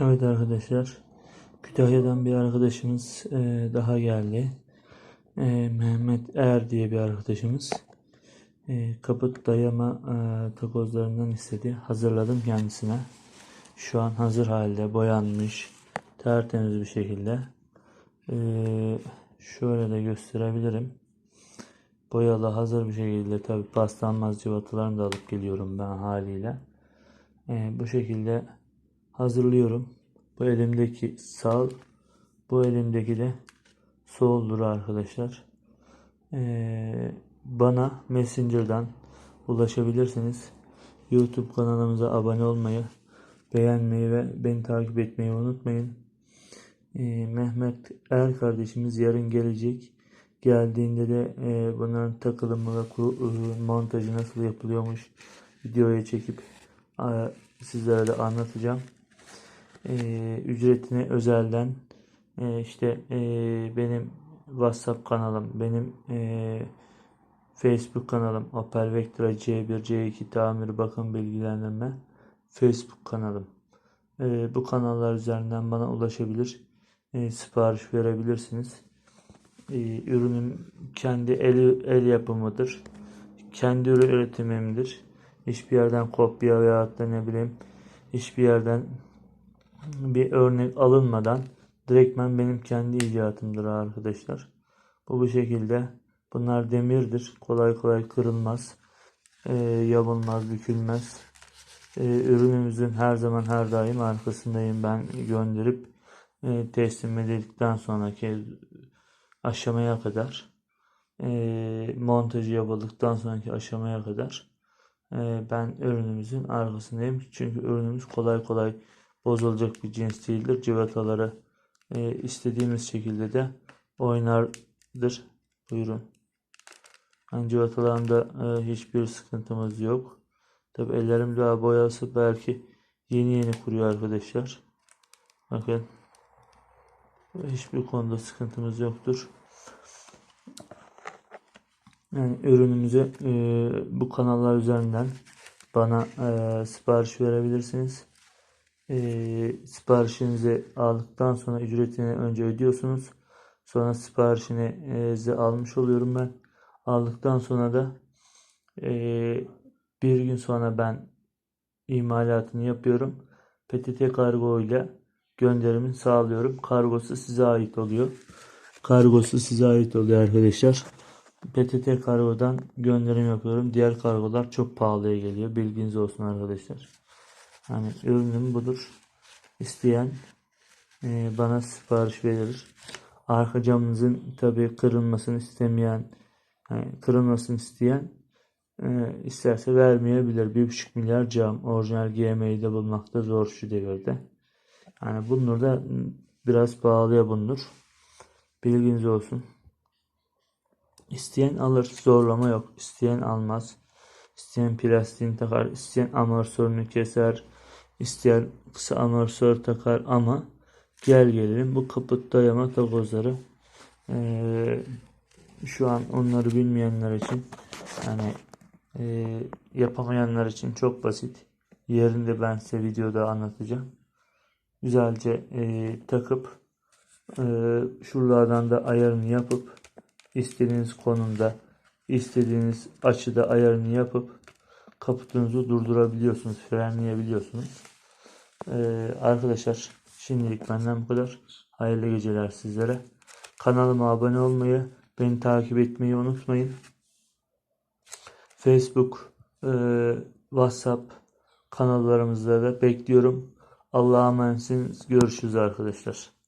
Evet arkadaşlar, Kütahya'dan bir arkadaşımız e, daha geldi. E, Mehmet Er diye bir arkadaşımız. E, kaput dayama e, takozlarından istedi. Hazırladım kendisine. Şu an hazır halde, boyanmış, tertemiz bir şekilde. Şöyle de gösterebilirim. Boyalı hazır bir şekilde tabi paslanmaz cıvatalarını da alıp geliyorum ben haliyle. Bu şekilde hazırlıyorum. Bu elimdeki sağ, bu elimdeki de soldur arkadaşlar. Ee, bana Messenger'dan ulaşabilirsiniz. YouTube kanalımıza abone olmayı, beğenmeyi ve beni takip etmeyi unutmayın. Ee, Mehmet Er kardeşimiz yarın gelecek. Geldiğinde de e, bunların takılımı ve e, montajı nasıl yapılıyormuş videoya çekip e, sizlere de anlatacağım e, ücretini özelden e, işte e, benim WhatsApp kanalım, benim e, Facebook kanalım Opel Vectra C1 C2 tamir bakım bilgilendirme Facebook kanalım. E, bu kanallar üzerinden bana ulaşabilir, e, sipariş verebilirsiniz. E, ürünüm kendi el, el yapımıdır. Kendi ürün üretimimdir. Hiçbir yerden kopya veya da ne bileyim hiçbir yerden bir örnek alınmadan direktmen benim kendi icatımdır arkadaşlar. Bu bu şekilde. Bunlar demirdir. Kolay kolay kırılmaz. E, yamulmaz, bükülmez. E, ürünümüzün her zaman her daim arkasındayım ben gönderip e, teslim edildikten sonraki aşamaya kadar e, montajı yapıldıktan sonraki aşamaya kadar e, ben ürünümüzün arkasındayım. Çünkü ürünümüz kolay kolay bozulacak bir cins değildir. Civataları e, istediğimiz şekilde de oynardır. Buyurun. Yani civatalarında e, hiçbir sıkıntımız yok. Tabi ellerim daha boyası belki yeni yeni kuruyor arkadaşlar. Bakın. Hiçbir konuda sıkıntımız yoktur. Yani ürünümüzü e, bu kanallar üzerinden bana e, sipariş verebilirsiniz. E, siparişinizi aldıktan sonra ücretini önce ödüyorsunuz. Sonra siparişini size almış oluyorum ben. Aldıktan sonra da e, bir gün sonra ben imalatını yapıyorum. PTT kargo ile gönderimin sağlıyorum. Kargosu size ait oluyor. Kargosu size ait oluyor arkadaşlar. PTT kargodan gönderim yapıyorum. Diğer kargolar çok pahalıya geliyor. Bilginiz olsun arkadaşlar. Hani ürünüm budur. İsteyen e, bana sipariş verir. Arka camınızın tabi kırılmasını istemeyen, yani kırılmasını isteyen e, isterse vermeyebilir. 1,5 milyar cam orijinal GM'yi de bulmakta zor şu devirde. Yani bunlar da biraz pahalıya bulunur. Bilginiz olsun. İsteyen alır, zorlama yok. İsteyen almaz. İsteyen plastiğini takar, isteyen amortisörünü keser, isteyen kısa amortisör takar ama gel gelelim bu kaput dayama takozları ee, şu an onları bilmeyenler için yani e, yapamayanlar için çok basit. Yerinde ben size videoda anlatacağım. Güzelce e, takıp e, şuralardan da ayarını yapıp istediğiniz konumda istediğiniz açıda ayarını yapıp kaputunuzu durdurabiliyorsunuz, frenleyebiliyorsunuz. Ee, arkadaşlar şimdilik benden bu kadar. Hayırlı geceler sizlere. Kanalıma abone olmayı, beni takip etmeyi unutmayın. Facebook, e, WhatsApp kanallarımızda da bekliyorum. Allah'a emanetsiniz. Görüşürüz arkadaşlar.